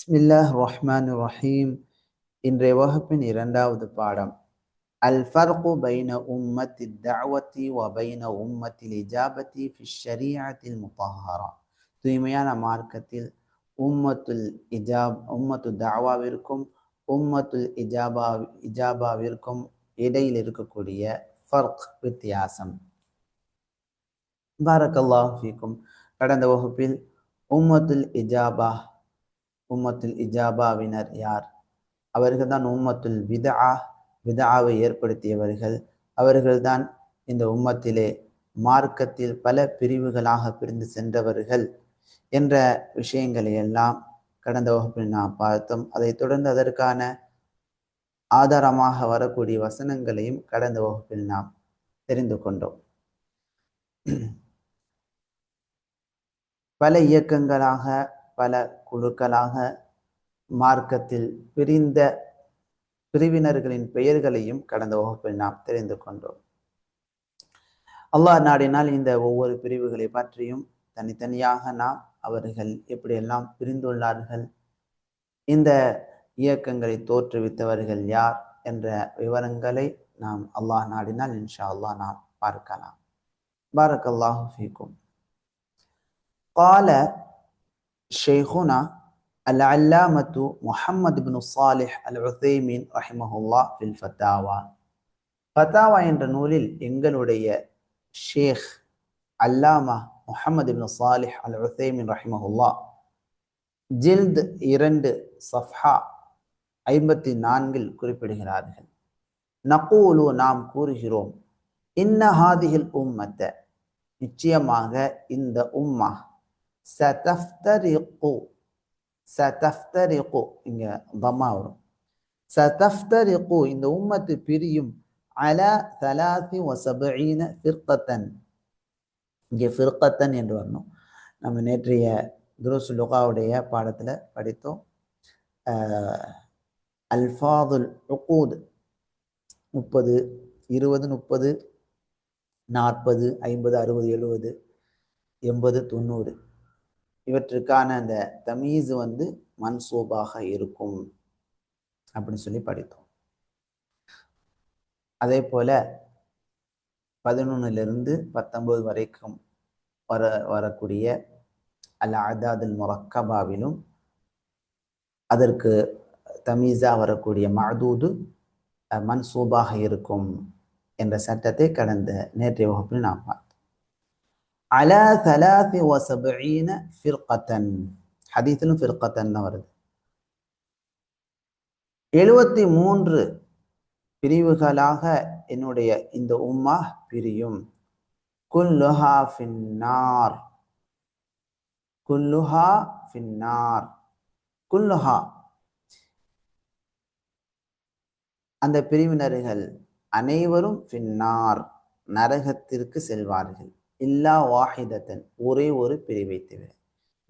பிஸ்மில்லாஹ் ரஹ்மான் ரஹீம் இன்றைய வகுப்பின் இரண்டாவது பாடம். அல் ஃபர்கு பைன உம்மத்தி தஅவத்தி வ பைன உம்மத்தில் இஜாபத்தி ஃபி ஷரீஅத்தில் முத்தஹரா தூய்மையான மார்க்கத்தில் உம்மத்துல் இஜாப் உம்மத்து தஅவாவிற்கும் உம்மத்துல் இஜாபா இஜாபாவிற்கும் இடையில் இருக்கக்கூடிய ஃபர்க் வித்தியாசம். பாரக்கல்லாஹு ஃபீக்கும். கடந்த வகுப்பில் உம்மத்துல் இஜாபா உம்மத்துல் இஜாபாவினர் யார்? அவர்கள் தான் உம்மத்துல் விதா விதாவை ஏற்படுத்தியவர்கள். அவர்கள்தான் இந்த உம்மத்திலே மார்க்கத்தில் பல பிரிவுகளாக பிரிந்து சென்றவர்கள் என்ற விஷயங்களை எல்லாம் கடந்த வகுப்பில் நாம் பார்த்தோம். அதைத் தொடர்ந்து அதற்கான ஆதாரமாக வரக்கூடிய வசனங்களையும் கடந்த வகுப்பில் நாம் தெரிந்து கொண்டோம். பல இயக்கங்களாக பல குழுக்களாக மார்க்கத்தில் பிரிந்த பிரிவினர்களின் பெயர்களையும் கடந்த வகுப்பில் நாம் தெரிந்து கொண்டோம் அல்லாஹ் நாடினால் இந்த ஒவ்வொரு பிரிவுகளை பற்றியும் தனித்தனியாக நாம் அவர்கள் எப்படியெல்லாம் பிரிந்துள்ளார்கள் இந்த இயக்கங்களை தோற்றுவித்தவர்கள் யார் என்ற விவரங்களை நாம் அல்லாஹ் நாடினால் இன்ஷா அல்லாஹ் நாம் பார்க்கலாம் பாரக் அல்லாஹு ஃபீக்கும் قال ஷேஹுனா அல் அல்லாமத்து முஹம்மது பின் சாலிஹ் அல் உசைமீன் ரஹிமஹுல்லா ஃபில் ஃபத்தாவா. ஃபத்தாவா என்ற நூலில் எங்களுடைய ஷேக் அல்லாமா முஹம்மது பின் சாலிஹ் அல் உசைமீன் ரஹிமஹுல்லா ஜில்த் இரண்டு சஃப்ஹா ஐம்பத்தி நான்கில் குறிப்பிடுகிறார்கள். நக்கூலு நாம் கூறுகிறோம் இன்ன ஹாதிகில் உம்மத்த. நிச்சயமாக இந்த உம்மா சதஃப்தரிக்கு சதஃப்தரிக்கு இங்க தம்மா வரும். சதஃப்தரிக்கு இந்த உம்மத்து பிரியும் அல தலாசி வசபீன ஃபிர்கத்தன் இங்கே ஃபிர்கத்தன் என்று வரணும். நம்ம நேற்றைய துருசு லுகாவுடைய பாடத்தில் படித்தோம். அல்ஃபாதுல் உக்கூத் முப்பது இருபது முப்பது நாற்பது ஐம்பது அறுபது எழுபது எண்பது தொண்ணூறு. இவற்றுக்கான அந்த தமீஸ் வந்து மன்சூபாக இருக்கும் அப்படின்னு சொல்லி படித்தோம். அதே போல பதினொன்னுலேருந்து பத்தொன்பது வரைக்கும் வர வரக்கூடிய அல் அதாதுல் முரக்கபாவிலும் அதற்கு தமீஸாக வரக்கூடிய மதூது மன்சூபாக இருக்கும் என்ற சட்டத்தை கடந்த நேற்றைய வகுப்பில் நாம் பார்த்தோம் அலா தலாத்தி ஒசபீன ஃபிர்கத்தன். ஹதீத்திலும் ஃபிர்கத்தன் தான் வருது. எழுபத்தி மூன்று பிரிவுகளாக என்னுடைய இந்த உம்மா பிரியும். குல்லுஹா ஃபின்னார். குல்லுஹா ஃபின்னார். குல்லுஹா. அந்த பிரிவினர்கள் அனைவரும் பின்னார் நரகத்திற்கு செல்வார்கள். இல்லா வாஹிதத்தன் ஒரே ஒரு பிரிவை தவிர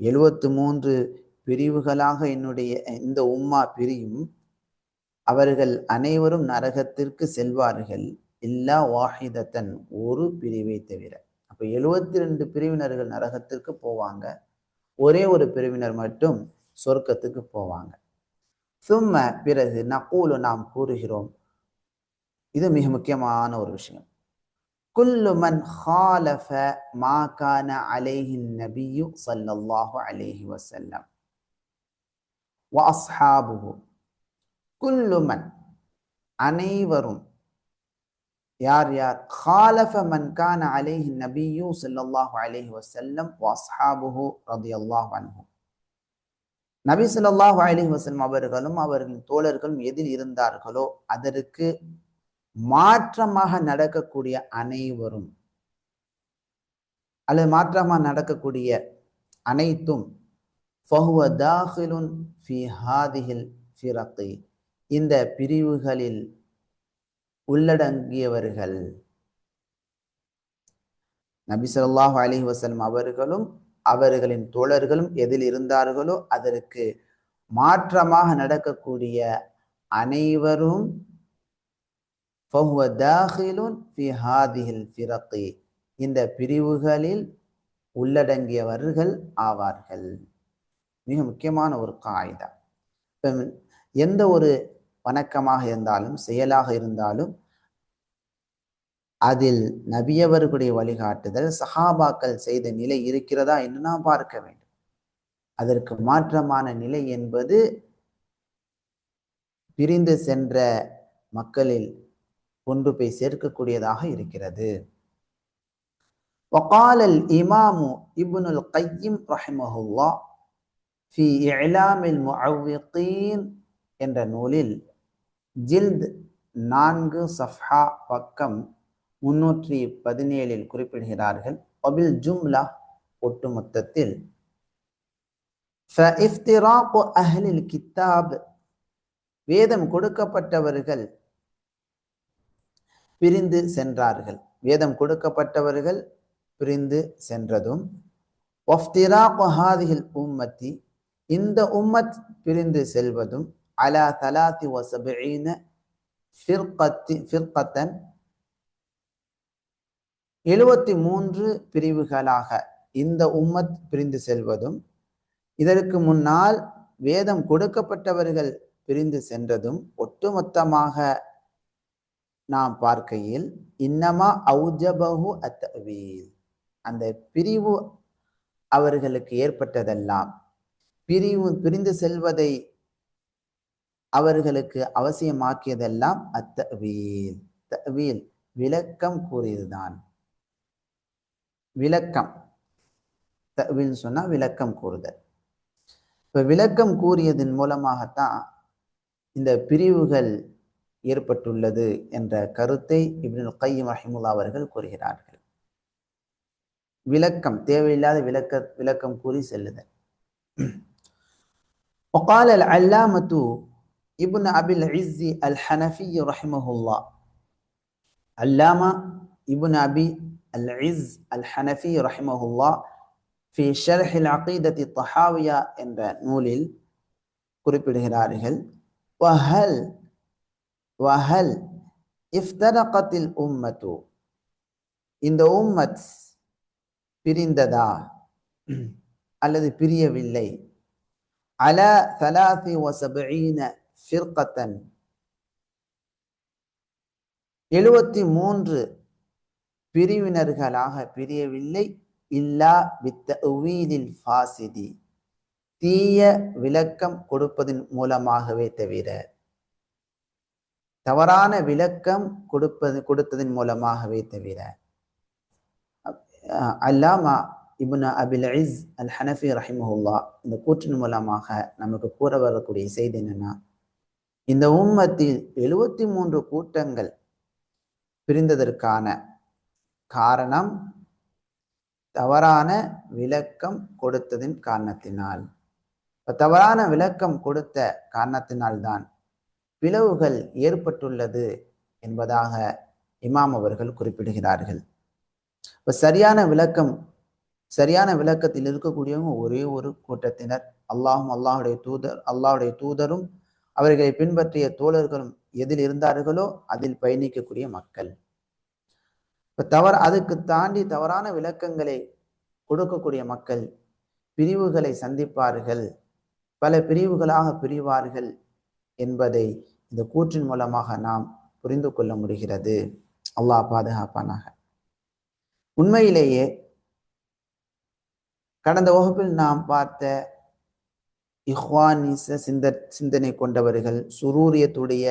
எழுபத்து மூன்று பிரிவுகளாக என்னுடைய இந்த உம்மா பிரியும் அவர்கள் அனைவரும் நரகத்திற்கு செல்வார்கள். இல்லா வாஹிதத்தன் ஒரு பிரிவை தவிர. அப்போ எழுபத்தி ரெண்டு பிரிவினர்கள் நரகத்திற்கு போவாங்க. ஒரே ஒரு பிரிவினர் மட்டும் சொர்க்கத்துக்கு போவாங்க. சும்ம பிறகு நக்கூலு நாம் கூறுகிறோம். இது மிக முக்கியமான ஒரு விஷயம். குல்லுமன் ஹாலஃப மாகான அலேஹின் நபியு சல்லல்லாஹு அலேஹி வசல்லம் வாஸ்ஹாபுஹு குல்லுமன் அனைவரும். யார் யார்? ஹாலஃப மன்கான அலேஹி நபியு சல்லல்லாஹு அலேஹி வசல்லம் வாஸ்ஹாபுஹு ரதி அல்லாஹ் அன்ஹு. நபி சொல்லாஹு அலி வசல்லம் அவர்களும் அவர்களின் தோழர்களும் எதில் இருந்தார்களோ அதற்கு மாற்றமாக நடக்கக்கூடிய அனைவரும் அல்லது மாற்றமாக நடக்கக்கூடிய அனைத்தும் இந்த பிரிவுகளில் உள்ளடங்கியவர்கள் நபி சொல்லாஹ் அலி வசலம் அவர்களும் அவர்களின் தோழர்களும் எதில் இருந்தார்களோ அதற்கு மாற்றமாக நடக்கக்கூடிய அனைவரும் இந்த பிரிவுகளில் உள்ளடங்கியவர்கள் ஆவார்கள். மிக முக்கியமான ஒரு காய்தா. எந்த ஒரு வணக்கமாக இருந்தாலும் செயலாக இருந்தாலும் அதில் நபியவர்களுடைய வழிகாட்டுதல் சஹாபாக்கள் செய்த நிலை இருக்கிறதா என்று நாம் பார்க்க வேண்டும். அதற்கு மாற்றமான நிலை என்பது பிரிந்து சென்ற மக்களில் கொண்டு போய் சேர்க்கக்கூடியதாக இருக்கிறது وقال الإمام ابن القيم رحمه الله في إعلام المعوقين என்ற நூலில் ஜில்த் நான்கு சஃப்ஹா பக்கம் முன்னூற்றி பதினேழில் குறிப்பிடுகிறார்கள் அபில் ஜும்லா ஒட்டுமொத்தத்தில் فافتراق أهل الكتاب வேதம் கொடுக்கப்பட்டவர்கள் பிரிந்து சென்றார்கள். வேதம் கொடுக்கப்பட்டவர்கள் பிரிந்து சென்றதும் உம்மத்தி இந்த உம்மத் பிரிந்து செல்வதும் அலா தலாத்தி வசபீன ஃபிர்கத்தன் எழுபத்தி மூன்று பிரிவுகளாக இந்த உம்மத் பிரிந்து செல்வதும் இதற்கு முன்னால் வேதம் கொடுக்கப்பட்டவர்கள் பிரிந்து சென்றதும் ஒட்டுமொத்தமாக நாம் பார்க்கையில் இன்னமா அவுஜபஹு அத்தவீல் அந்த பிரிவு அவர்களுக்கு ஏற்பட்டதெல்லாம் பிரிவு பிரிந்து செல்வதை அவர்களுக்கு அவசியமாக்கியதெல்லாம் அத்தவீல் தவீல் விளக்கம் கூறியதுதான். விளக்கம். தவீல் சொன்னா விளக்கம் கூறுதல். இப்ப விளக்கம் கூறியதன் மூலமாகத்தான் இந்த பிரிவுகள் ஏற்பட்டுள்ளது என்ற கருத்தை இப்னுல் கையம் ரஹிமுல்லா அவர்கள் கூறுகிறார்கள் விளக்கம் தேவையில்லாத விளக்க விளக்கம் கூறி செல்லுதல் وقال العلامة ابن أبي العز الحنفي رحمه الله علامة ابن أبي العز الحنفي رحمه الله في شرح العقيدة الطحاوية என்ற நூலில் குறிப்பிடுகிறார்கள் وهل வஹல் இஃப்தரகத்தில் உம்மத்து இந்த உம்மத் பிரிந்ததா? அல்லது பிரியவில்லை. அல சலாசி ஒசபீன ஃபிர்கத்தன். எழுபத்தி மூன்று பிரிவினர்களாக பிரியவில்லை. இல்லா வித்த உவீலில் ஃபாசிதி. தீய விளக்கம் கொடுப்பதன் மூலமாகவே தவிர. தவறான விளக்கம் கொடுப்பது கொடுத்ததன் மூலமாகவே தவிர. Allama Ibn Abil Izz al Hanafi ரஹிமஹுல்லா இந்த கூற்றின் மூலமாக நமக்கு கூற வரக்கூடிய செய்தி என்னன்னா இந்த உம்மத்தில் எழுபத்தி மூன்று கூட்டங்கள் பிரிந்ததற்கான காரணம் தவறான விளக்கம் கொடுத்ததின் காரணத்தினால். தவறான விளக்கம் கொடுத்த காரணத்தினால்தான் பிளவுகள் ஏற்பட்டுள்ளது என்பதாக இமாம் அவர்கள் குறிப்பிடுகிறார்கள். இப்போ சரியான விளக்கம் சரியான விளக்கத்தில் இருக்கக்கூடியவங்க ஒரே ஒரு கூட்டத்தினர். அல்லாஹும் அல்லாஹுடைய தூதர் அல்லாஹுடைய தூதரும் அவர்களை பின்பற்றிய தோழர்களும் எதில் இருந்தார்களோ அதில் பயணிக்கக்கூடிய மக்கள். இப்போ தவறு அதுக்கு தாண்டி தவறான விளக்கங்களை கொடுக்கக்கூடிய மக்கள் பிரிவுகளை சந்திப்பார்கள். பல பிரிவுகளாக பிரிவார்கள் என்பதை இந்த கூற்றின் மூலமாக நாம் புரிந்து கொள்ள முடிகிறது. அல்லாஹ் பாதுகாப்பானாக. உண்மையிலேயே கடந்த வகுப்பில் நாம் பார்த்த இஹ்வானிச சிந்த சிந்தனை கொண்டவர்கள் சுரூரியத்துடைய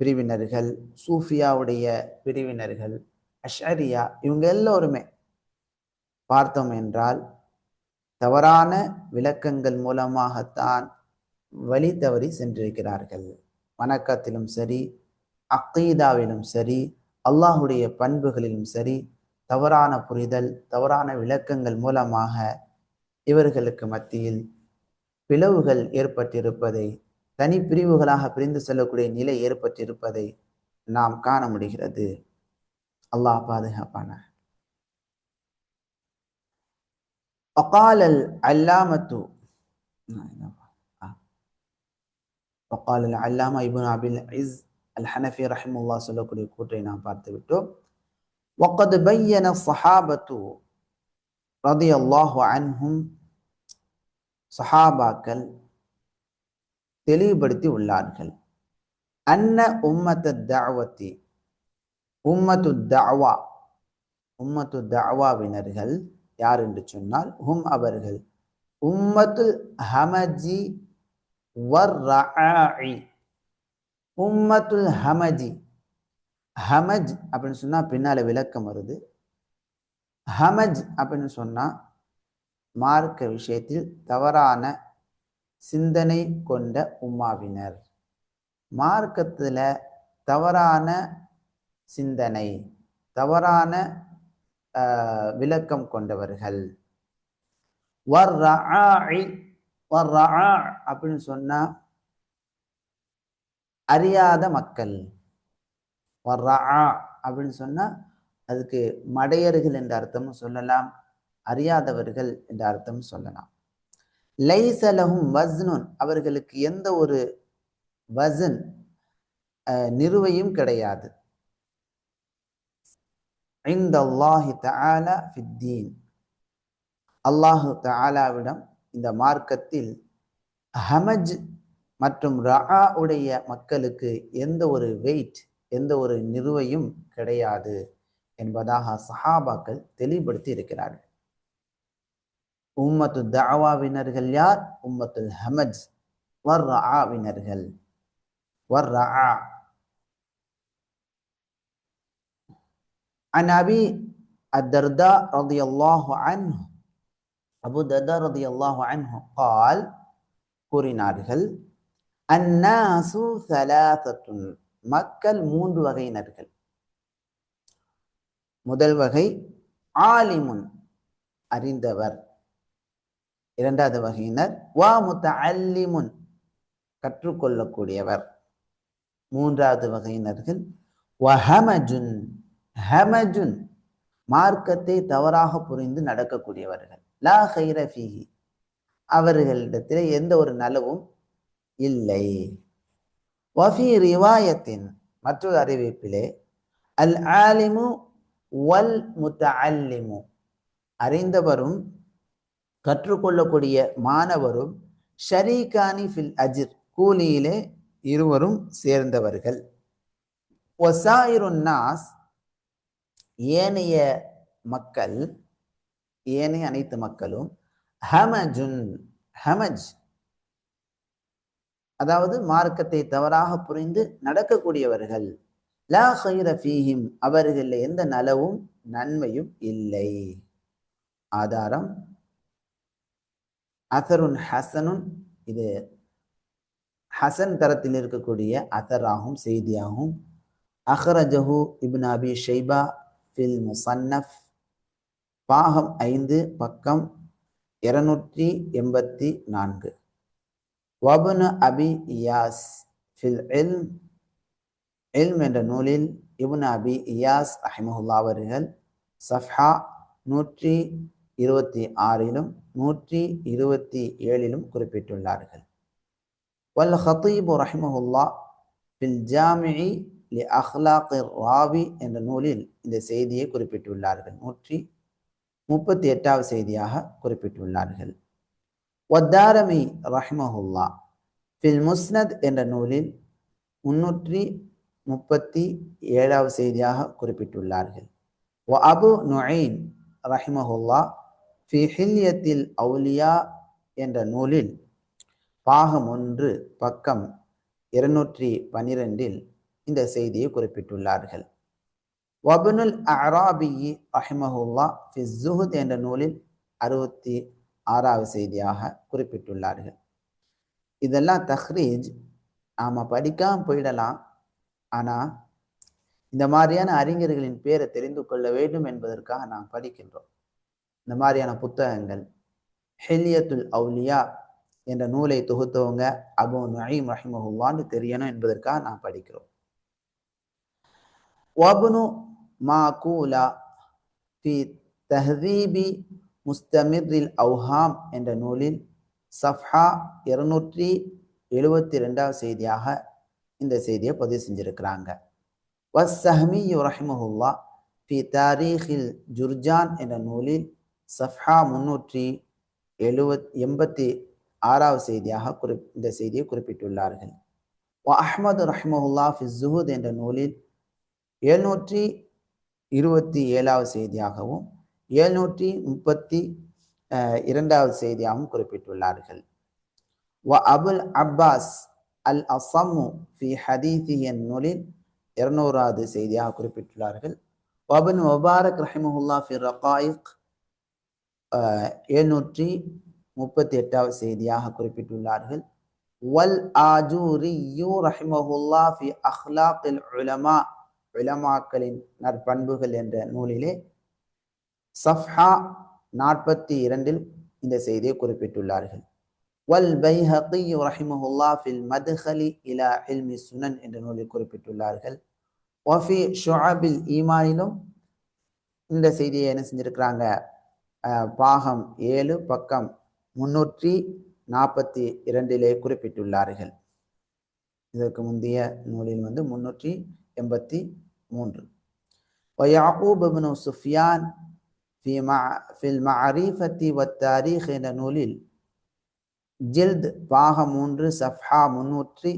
பிரிவினர்கள் சூஃபியாவுடைய பிரிவினர்கள் அஷரியா இவங்க எல்லோருமே பார்த்தோம் என்றால் தவறான விளக்கங்கள் மூலமாகத்தான் வழி தவறி சென்றிருக்கிறார்கள். வணக்கத்திலும் சரி அக்கீதாவிலும் சரி அல்லாஹுடைய பண்புகளிலும் சரி தவறான புரிதல் தவறான விளக்கங்கள் மூலமாக இவர்களுக்கு மத்தியில் பிளவுகள் ஏற்பட்டிருப்பதை தனி பிரிவுகளாக பிரிந்து செல்லக்கூடிய நிலை ஏற்பட்டிருப்பதை நாம் காண முடிகிறது. அல்லாஹ் பாதுகாப்பான அல்லாமத்து وقال العلامة ابن أبي العز الحنفي رحمه الله சொல்லக்கூடிய கூற்றை நாம் பார்த்து விட்டோம் وقد بين الصحابة رضي الله عنهم சஹாபாக்கள் தெளிவுபடுத்தி உள்ளார்கள் அன்ன உம்மத்து தாவத்தி உம்மத்து தாவா உம்மத்து தாவாவினர்கள் யார் என்று சொன்னால் ஹும் அவர்கள் உம்மத்துல் ஹமஜி வர்ராஇ உம்மத்துல் ஹமஜி. ஹமஜ் அப்படின்னு சொன்னால் பின்னால் விளக்கம் வருது. ஹமஜ் அப்படின்னு சொன்னால் மார்க்க விஷயத்தில் தவறான சிந்தனை கொண்ட உம்மாவினர். மார்க்கத்தில் தவறான சிந்தனை தவறான விளக்கம் கொண்டவர்கள். வர்ரஆஇ அப்படின்னு சொன்னா அறியாத மக்கள். அப்படின்னு சொன்னா அதுக்கு மடையர்கள் என்ற அர்த்தமும் சொல்லலாம் அறியாதவர்கள் என்ற அர்த்தம் சொல்லலாம். லைசலகும் வஸ்னுன் அவர்களுக்கு எந்த ஒரு வசன் நிறுவையும் கிடையாது. இந்த அல்லாஹி தஆலா ஃபித்தீன் அல்லாஹு தஆலாவிடம் இந்த மார்க்கத்தில் ஹமஜ் மற்றும் ரஆ உடைய மக்களுக்கு எந்த ஒரு வெயிட் எந்த ஒரு நிறுவையும் கிடையாது என்பதாக சஹாபாக்கள் தெளிவுபடுத்தி இருக்கிறார்கள் உம்மத்து தஅவாவினர்கள் யார் உம்மத்துல் ஹமஜ் வர் ரஆவினர்கள் வர் ரஆ عن أبي الدرداء رضي الله عنه அபு தர்தா ரதி அல்லாஹு அன்ஹு கால் கூறினார்கள் அன்னாசு சலாசத்துன் மக்கள் மூன்று வகையினர்கள். முதல் வகை ஆலிமுன் அறிந்தவர். இரண்டாவது வகையினர் வா முத்த அல்லிமுன் கற்றுக்கொள்ளக்கூடியவர். மூன்றாவது வகையினர்கள் வஹமஜுன் ஹமஜுன் மார்க்கத்தை தவறாக புரிந்து நடக்கக்கூடியவர்கள். லா ஹைர ஃபீஹி. அவர்களிடத்தில் எந்த ஒரு நலவும் இல்லை. வஃபி ரிவாயத்தின் மற்றொரு அறிவிப்பிலே அல் ஆலிமு வல் முத்தல்லிமு அறிந்தவரும் கற்றுக்கொள்ளக்கூடிய மாணவரும் ஷரீகானி ஃபில் அஜிர் கூலியிலே இருவரும் சேர்ந்தவர்கள். ஒசாயிரு நாஸ் ஏனைய மக்கள் ஏனைய அனைத்து மக்களும் ஹமஜுன் ஹமஜ். அதாவது மார்க்கத்தை தவறாக புரிந்து நடக்கக்கூடியவர்கள். லா ஹைர ஃபீஹிம் அவர்களில் எந்த நலவும் நன்மையும் இல்லை. ஆதாரம் அசருன் ஹசனுன். இது ஹசன் தரத்தில் இருக்கக்கூடிய அசராகும் செய்தியாகும். அஹ்ரஜஹு இப்ன் அபி ஷைபா ஃபில் முசன்னஃப். பாகம் ஐந்து பக்கம் இருநூற்றி எண்பத்தி நான்கு. வபுனு அபி இயாஸ் ஃபில் இல்ம் இல்ம் என்ற நூலில் இபுன் அபி இயாஸ் அஹிமஹுல்லா அவர்கள் சஃப்ஹா நூற்றி இருபத்தி ஆறிலும் நூற்றி இருபத்தி ஏழிலும் குறிப்பிட்டுள்ளார்கள். வல் ஹத்தீபு ரஹிமஹுல்லா பில் ஜாமிஇ லி அஹ்லாக் ராவி என்ற நூலில் இந்த செய்தியை குறிப்பிட்டுள்ளார்கள். நூற்றி முப்பத்தி எட்டாவது செய்தியாக குறிப்பிட்டுள்ளார்கள். ஒத்தாரமி ரஹ்மஹுல்லா ஃபில் முஸ்னத் என்ற நூலில் முன்னூற்றி முப்பத்தி ஏழாவது செய்தியாக குறிப்பிட்டுள்ளார்கள். வ அபு நொயின் ரஹிமஹுல்லா ஃபி ஹில்யத்தில் அவுலியா என்ற நூலில் பாகம் ஒன்று பக்கம் இருநூற்றி பனிரெண்டில் இந்த செய்தியை குறிப்பிட்டுள்ளார்கள். வபுனுல் அராபி அஹிமஹுல்லா ஃபி ஜுஹுத் என்ற நூலில் அறுபத்தி ஆறாவது செய்தியாக குறிப்பிட்டுள்ளார்கள். இதெல்லாம் தஹ்ரீஜ் நாம படிக்காமல் போயிடலாம். ஆனால் இந்த மாதிரியான அறிஞர்களின் பேரை தெரிந்து கொள்ள வேண்டும் என்பதற்காக நாம் படிக்கின்றோம். இந்த மாதிரியான புத்தகங்கள் ஹெல்யத்துல் அவுலியா என்ற நூலை தொகுத்தவங்க அபு நயீம் ரஹிமஹுல்லான்னு தெரியணும் என்பதற்காக நாம் படிக்கிறோம். வபுனு மாகூலா ஃபி தஹதீபி முஸ்தமிரில் அவுஹாம் என்ற நூலில் சஃப்ஹா இருநூற்றி எழுபத்தி ரெண்டாவது செய்தியாக இந்த செய்தியை பதிவு செஞ்சிருக்கிறாங்க. வஸ்ஸஹமி ரஹிமஹுல்லா ஃபி தாரீஹில் ஜுர்ஜான் என்ற நூலில் சஃப்ஹா முன்னூற்றி எழுவத் எண்பத்தி ஆறாவது செய்தியாக குறி இந்த செய்தியை குறிப்பிட்டுள்ளார்கள். அஹ்மது ரஹ்மஹுல்லா ஃபி ஜுஹூத் என்ற நூலில் எழுநூற்றி இருபத்தி ஏழாவது செய்தியாகவும் எழுநூற்றி முப்பத்தி இரண்டாவது செய்தியாகவும் குறிப்பிட்டுள்ளார்கள். வ அபுல் அப்பாஸ் அல் அசமு ஃபி ஹதீதி என் நூலில் இருநூறாவது செய்தியாக குறிப்பிட்டுள்ளார்கள். வபன் முபாரக் ரஹிமஹுல்லா ஃபி ரகாயிக் எழுநூற்றி முப்பத்தி எட்டாவது செய்தியாக குறிப்பிட்டுள்ளார்கள். வல் ஆஜூரியு ரஹிமஹுல்லா ஃபி அஹ்லாக்கில் உலமா உலமாக்களின் நற்பண்புகள் என்ற நூலிலே சஃப்ஹா நாற்பத்தி இரண்டில் இந்த செய்தியை குறிப்பிட்டுள்ளார்கள். வல் பைஹகி ரஹிமஹுல்லா ஃபில் மதுஹலி இலா இல்மி சுனன் என்ற நூலில் குறிப்பிட்டுள்ளார்கள். ஒஃபி ஷுஹாபில் ஈமானிலும் இந்த செய்தியை என்ன செஞ்சிருக்கிறாங்க? பாகம் ஏழு பக்கம் முன்னூற்றி நாற்பத்தி இரண்டிலே குறிப்பிட்டுள்ளார்கள். இதற்கு முந்தைய நூலில் வந்து முன்னூற்றி எண்பத்தி மூன்று ويعقوب بن سفيان في مع في المعرفة والتاريخ என்ற நூலில் ஜில்த் பாகம் மூன்று சஃப்ஹா முன்னூற்றி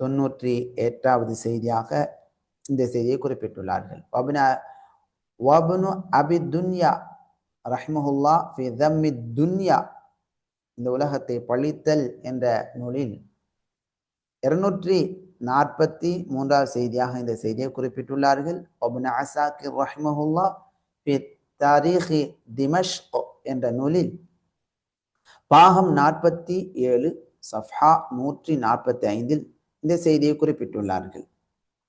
தொன்னூற்றி எட்டாவது செய்தியாக இந்த செய்தியை குறிப்பிட்டுள்ளார்கள் வப்ன வப்னு அபி துன்யா ரஹ்மஹுல்லா ஃபி தம்மி துன்யா இந்த உலகத்தை பழித்தல் என்ற நூலில் இருநூற்றி நாற்பத்தி மூன்றாவது செய்தியாக இந்த செய்தியை குறிப்பிட்டுள்ளார்கள். ஒபுன் அசாக்கிர் ரஹ்மஹுல்லா தாரீஹி திமஷ்க் என்ற நூலில் பாகம் நாற்பத்தி ஏழு சஃப்ஹா நூற்றி நாற்பத்தி ஐந்தில் இந்த செய்தியை குறிப்பிட்டுள்ளார்கள்.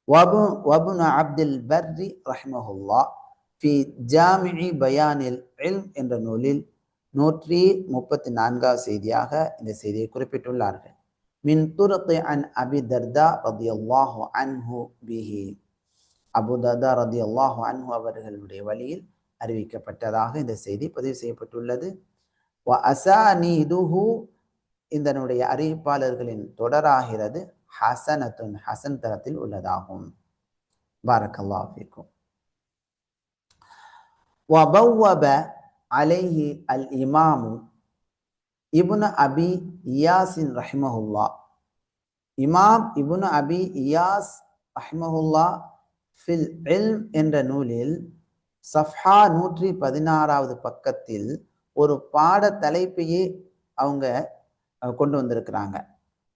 வபு வபுன் அப்துல் பர்ரி ரஹ்மஹுல்லா ஃபி ஜாமிஇ பயானில் என்ற நூலில் நூற்றி முப்பத்தி நான்காவது செய்தியாக இந்த செய்தியை குறிப்பிட்டுள்ளார்கள். மின் துரத்து அன் அபி தர்தா ரதி அல்லாஹு அன்ஹு பிஹி அபு தர்தா ரதி அல்லாஹு அன்ஹு அவர்களுடைய வழியில் அறிவிக்கப்பட்டதாக இந்த செய்தி பதிவு செய்யப்பட்டுள்ளது வ அசானீதுஹு இதனுடைய அறிவிப்பாளர்களின் தொடராகிறது ஹசனத்துன் ஹசன் தரத்தில் உள்ளதாகும் பாரக்கல்லா ஃபீக்கும் وبوب عليه الإمام இபுனு அபி இயாசின் ரஹிமஹுல்லா இமாம் இபுனு அபி இயாஸ் ரஹிமஹுல்லா ஃபில் எல்ம் என்ற நூலில் சஃப்ஹா நூற்றி பதினாறாவது பக்கத்தில் ஒரு பாட தலைப்பையே அவங்க கொண்டு வந்திருக்கிறாங்க.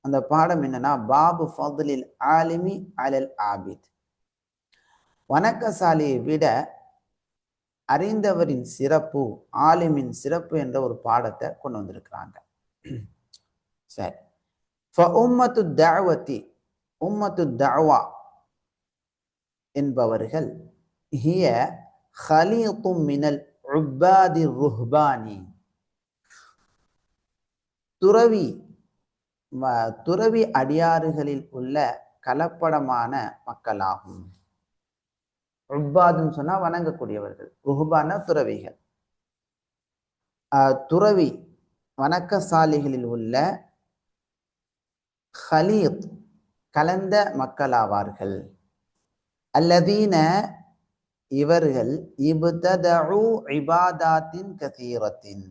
அந்த பாடம் என்னன்னா பாபு ஃபதுலில் ஆலிமி அலல் ஆபித். வணக்கசாலியை விட அறிந்தவரின் சிறப்பு ஆலிமின் சிறப்பு என்ற ஒரு பாடத்தை கொண்டு வந்திருக்கிறாங்க. சரி. உம்மத்து தாவத்தி உம்மத்து தாவா என்பவர்கள் ஹிய ஹலீத்தும் மினல் உப்பாதி ருஹ்பானி. துறவி துறவி அடியாறுகளில் உள்ள கலப்படமான மக்களாகும். ருப்பாதுன்னு சொன்னா வணங்கக்கூடியவர்கள். ருஹ்பான துறவிகள். துறவி வணக்கசாலிகளில் உள்ள ஹலீத் கலந்த மக்களாவார்கள். அல்லதீன இவர்கள் இபுததூ இபாதாத்தின் கசீரத்தின்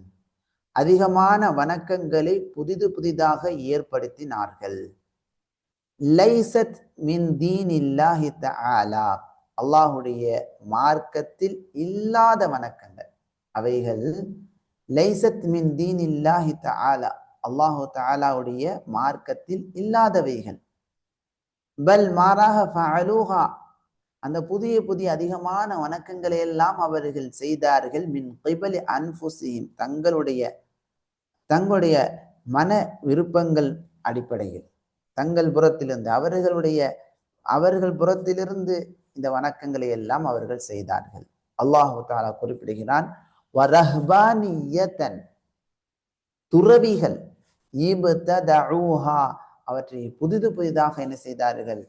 அதிகமான வணக்கங்களை புதிது புதிதாக ஏற்படுத்தினார்கள். லைசத் மின் தீன் இல்லாஹி தஆலா அல்லாஹுடைய மார்க்கத்தில் இல்லாத வணக்கங்கள். அவைகள் லைசத் மின் தீன் இல்லாஹி தாலா அல்லாஹு தாலாவுடைய மார்க்கத்தில் இல்லாதவைகள். பல் மாறாக ஃபலூஹா அந்த புதிய புதிய அதிகமான வணக்கங்களை எல்லாம் அவர்கள் செய்தார்கள். மின் கைபலி அன்புசியும் தங்களுடைய தங்களுடைய மன விருப்பங்கள் அடிப்படையில். தங்கள் புறத்திலிருந்து அவர்களுடைய அவர்கள் புறத்திலிருந்து இந்த வணக்கங்களை எல்லாம் அவர்கள் செய்தார்கள். அல்லாஹு தாலா குறிப்பிடுகிறான் துறவிகள் அவற்றை புதிது புதிதாக என்ன செய்தார்கள்?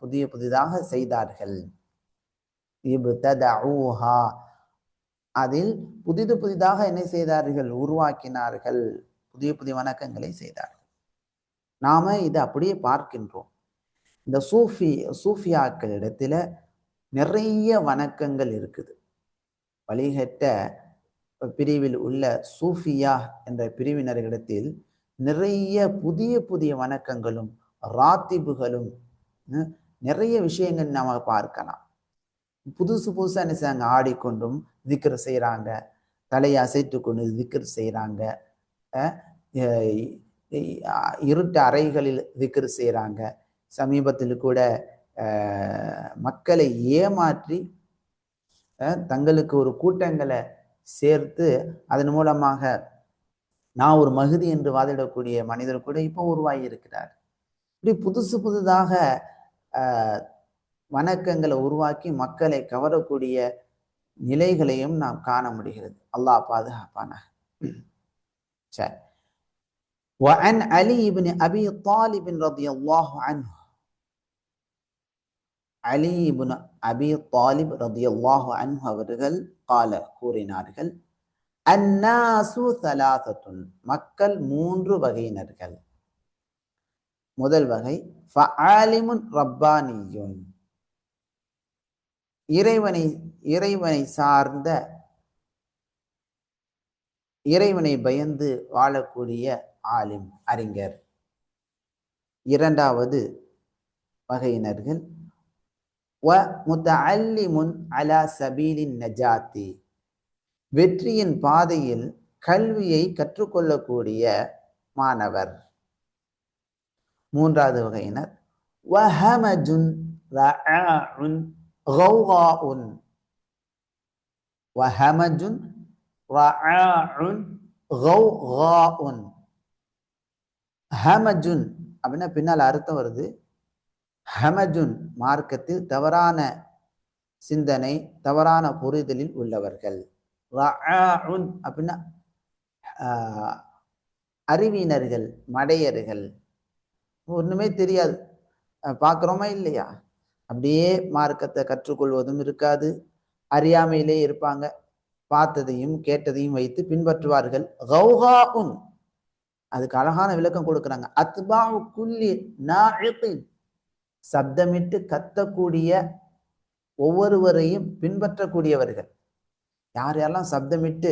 புதிய புதிதாக செய்தார்கள். அதில் புதிது புதிதாக என்ன செய்தார்கள்? உருவாக்கினார்கள். புதிய புதிய வணக்கங்களை செய்தார்கள். நாம இதை அப்படியே பார்க்கின்றோம். இந்த சூஃபி சூஃபியாக்களிடத்துல நிறைய வணக்கங்கள் இருக்குது. வழிகட்ட பிரிவில் உள்ள சூஃபியா என்ற பிரிவினர்களிடத்தில் நிறைய புதிய புதிய வணக்கங்களும் ராத்திபுகளும் நிறைய விஷயங்கள் நாம பார்க்கலாம். புதுசு புதுசாக நினைச்சாங்க ஆடிக்கொண்டும் திக்ர் செய்கிறாங்க தலையை அசைத்து கொண்டு திக்ர் செய்கிறாங்க இருட்டு அறைகளில் திக்ர் செய்கிறாங்க சமீபத்தில் கூட அஹ், மக்களை ஏமாற்றி அஹ், தங்களுக்கு ஒரு கூட்டங்களை சேர்த்து அதன் மூலமாக நான் ஒரு மகுதி என்று வாதிடக்கூடிய மனிதர் கூட இப்போ உருவாகி இருக்கிறார் இப்படி புதுசு புதுதாக அஹ், வணக்கங்களை உருவாக்கி மக்களை கவரக்கூடிய நிலைகளையும் நாம் காண முடிகிறது அல்லாஹ் பாதுகாப்பானாக சரி وعن علي بن أبي طالب رضي الله عنه அலி இபுன் அபி தாலிப் ரதியல்லாஹு அன்ஹு அவர்கள் கால கூறினார்கள் அன்னாசு தலாசத்துன் மக்கள் மூன்று வகையினர்கள். முதல் வகை ஃபஆலிமுன் ரப்பானியுன். இறைவனை இறைவனை சார்ந்த இறைவனை பயந்து வாழக்கூடிய ஆலிம் அறிஞர். இரண்டாவது வகையினர்கள் வ முத்தஅல்லிமுன் அலா சபீலின் நஜாத்தி வெற்றியின் பாதையில் கல்வியை கற்றுக்கொள்ளக்கூடிய மாணவர். மூன்றாவது வகையினர். வஹமஜுன் ரஆஉன் கௌகாஉன் வஹமஜுன் ரஆஉன் கௌகாஉன் ஹமஜுன் அப்படின்னா பின்னால் அர்த்தம் வருது. ஹமஜுன் மார்க்கத்தில் தவறான சிந்தனை தவறான புரிதலில் உள்ளவர்கள். அப்படின்னா அறிவினர்கள் மடையர்கள். ஒன்றுமே தெரியாது. பார்க்குறோமா இல்லையா? அப்படியே மார்க்கத்தை கற்றுக்கொள்வதும் இருக்காது. அறியாமையிலே இருப்பாங்க. பார்த்ததையும் கேட்டதையும் வைத்து பின்பற்றுவார்கள். கௌஹாவும் அதுக்கு அழகான விளக்கம் கொடுக்குறாங்க. அத்பாஉ குல்லி நாஇகின் சப்தமிட்டு கத்தக்கூடிய ஒவ்வொருவரையும் பின்பற்றக்கூடியவர்கள். யார் யாரெல்லாம் சப்தமிட்டு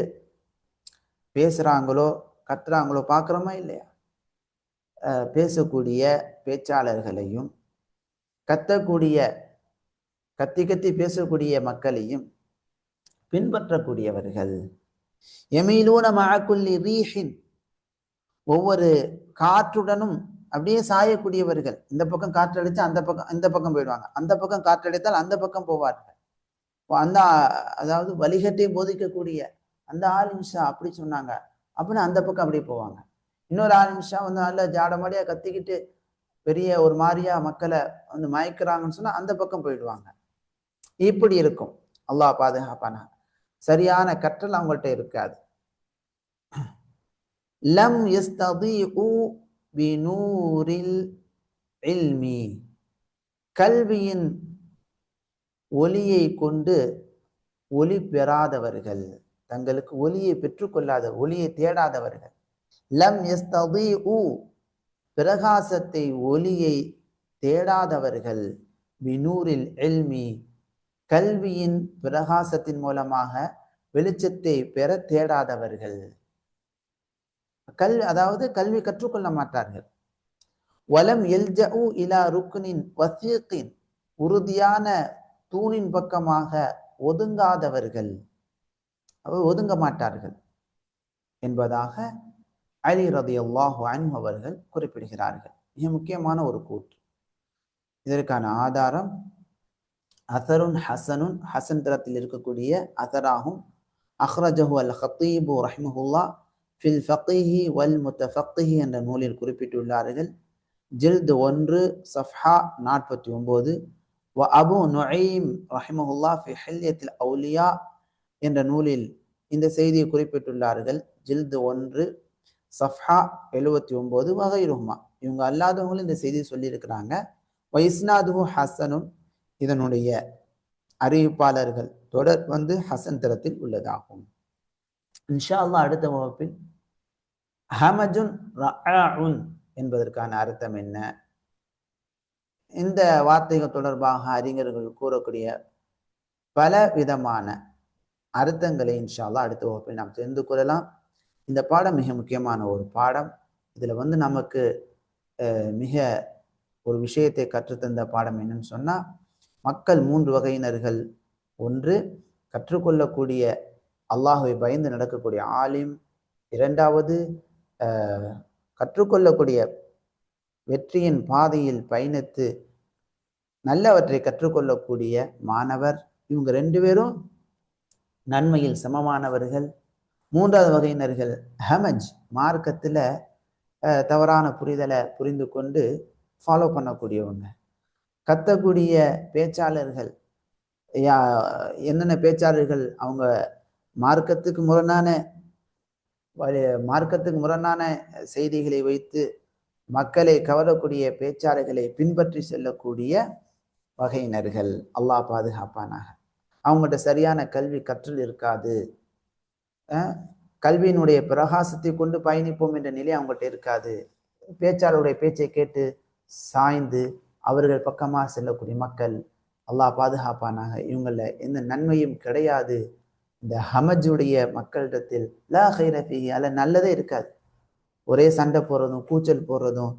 பேசுகிறாங்களோ கத்துறாங்களோ பார்க்குறோமா இல்லையா? பேசக்கூடிய பேச்சாளர்களையும் கத்தக்கூடிய கத்தி கத்தி பேசக்கூடிய மக்களையும் பின்பற்றக்கூடியவர்கள். எமிலூன மழக்குள்ளி ரீஹின் ஒவ்வொரு காற்றுடனும் அப்படியே சாயக்கூடியவர்கள். இந்த பக்கம் காற்றடிச்சு அந்த பக்கம் இந்த பக்கம் போயிடுவாங்க. அந்த பக்கம் காற்றடித்தால் அந்த பக்கம் போவார்கள். அந்த அதாவது வழிகட்டை போதிக்கக்கூடிய அந்த ஆலிம்ஷா அப்படி சொன்னாங்க. அப்படின்னு அந்த பக்கம் அப்படியே போவாங்க. இன்னொரு ஆலிம்ஷா வந்து நல்ல ஜாடமாடியா கத்திக்கிட்டு பெரிய ஒரு மாதிரியா மக்களை வந்து மயக்கிறாங்கன்னு சொன்னா அந்த பக்கம் போயிடுவாங்க. இப்படி இருக்கும். அல்லாஹ் பாதுகாப்பானா சரியான கற்றல் அவங்கள்ட்ட இருக்காது. லம் யஸ்ததிஉ பினூரில் இல்மி. கல்வியின் ஒளியை கொண்டு ஒளி பெறாதவர்கள். தங்களுக்கு ஒளியை பெற்றுக்கொள்ளாத ஒளியை தேடாதவர்கள். லம் யஸ்ததிஉ. பிரகாசத்தை ஒளியை தேடாதவர்கள். பினூரில் எல்மி கல்வியின் பிரகாசத்தின் மூலமாக வெளிச்சத்தை பெற தேடாதவர்கள். கல் அதாவது கல்வி கற்றுக்கொள்ள மாட்டார்கள். வலம் எல்ஜஉ இலா ருக்னின் வசீக்கின் உறுதியான தூணின் பக்கமாக ஒதுங்காதவர்கள். அவர் ஒதுங்க மாட்டார்கள் என்பதாக அலி ரதியல்லாஹு அன்ஹு அவர்கள் குறிப்பிடுகிறார்கள். மிக முக்கியமான ஒரு கூற்று. இதற்கான ஆதாரம் அசருன் ஹசனுன் ஹசன் தரத்தில் இருக்கக்கூடிய அசராகும். அஹ்ரஜஹு அல் ஹத்தீபு ரஹ்மஹுல்லா ஃபில் ஃபqihi வல் முத்தஃபக்கிஹி என்ற நூலில் குறிப்பிட்டுள்ளார்கள். ஜில்து ஒன்று சஃப்ஹா நாற்பத்தி ஒம்போது வ அபு நொயீம் ரஹிமஹுல்லா ஃபி ஹில்யத்தில் அவுலியா என்ற நூலில் இந்த செய்தியை குறிப்பிட்டுள்ளார்கள். ஜில்து ஒன்று சஃப்ஹா எழுபத்தி ஒன்பது வகைருஹ்மா இவங்க அல்லாதவங்களும் இந்த செய்தியை சொல்லியிருக்கிறாங்க. வைஸ்னாதுஹு ஹசனும் இதனுடைய அறிவிப்பாளர்கள். தொடர் வந்து ஹசன் தரத்தில் உள்ளதாகும். இன்ஷா அல்லா அடுத்த வகுப்பில் ஹமஜுன் ரஆஉன் என்பதற்கான அர்த்தம் என்ன? இந்த வார்த்தைகள் தொடர்பாக அறிஞர்கள் கூறக்கூடிய பல விதமான அர்த்தங்களை இன்ஷால்லா அடுத்த வகுப்பில் நாம் தெரிந்து கொள்ளலாம். இந்த பாடம் மிக முக்கியமான ஒரு பாடம். இதில் வந்து நமக்கு மிக ஒரு விஷயத்தை கற்றுத்தந்த பாடம் என்னன்னு சொன்னால் மக்கள் மூன்று வகையினர்கள். ஒன்று கற்றுக்கொள்ளக்கூடிய அல்லாஹுவை பயந்து நடக்கக்கூடிய ஆலிம். இரண்டாவது கற்றுக்கொள்ளக்கூடிய வெற்றியின் பாதையில் பயணித்து நல்லவற்றை கற்றுக்கொள்ளக்கூடிய மாணவர். இவங்க ரெண்டு பேரும் நன்மையில் சமமானவர்கள். மூன்றாவது வகையினர்கள் ஹமஜ் மார்க்கத்தில் தவறான புரிதலை புரிந்து கொண்டு ஃபாலோ பண்ணக்கூடியவங்க. கத்தக்கூடிய பேச்சாளர்கள் என்னென்ன பேச்சாளர்கள் அவங்க மார்க்கத்துக்கு முரணான மார்க்கத்துக்கு முரணான செய்திகளை வைத்து மக்களை கவரக்கூடிய பேச்சாளர்களை பின்பற்றி செல்லக்கூடிய வகையினர்கள். அல்லாஹ் பாதுகாப்பானாக. அவங்கள்ட்ட சரியான கல்வி கற்றல் இருக்காது. கல்வியினுடைய பிரகாசத்தை கொண்டு பயணிப்போம் என்ற நிலை அவங்கள்ட்ட இருக்காது. பேச்சாளருடைய பேச்சை கேட்டு சாய்ந்து அவர்கள் பக்கமாக செல்லக்கூடிய மக்கள் அல்லாஹ் பாதுகாப்பானாக. இவங்கள எந்த நன்மையும் கிடையாது. இந்த ஹமஜுடைய மக்களிடத்தில் லா ஹைரஃபி அல்ல நல்லதே இருக்காது. ஒரே சண்டை போடுறதும் கூச்சல் போடுறதும்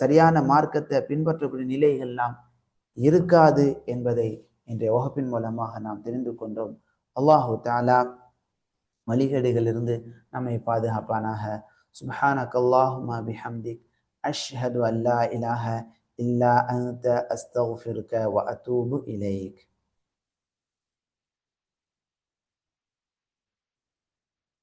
சரியான மார்க்கத்தை பின்பற்றக்கூடிய நிலைகள்லாம் இருக்காது என்பதை இன்றைய வகுப்பின் மூலமாக நாம் தெரிந்து கொண்டோம். அல்லாஹு தாலா வழிகேடுகளிலிருந்து நம்மை பாதுகாப்பானாக. சுபஹானக் அல்லாஹுமா பிஹம்திக். அஷ்ஹது அல்லா இலாஹ இல்லா அன்த. அஸ்தக்ஃபிருக வ அத்தூபு இலைக்.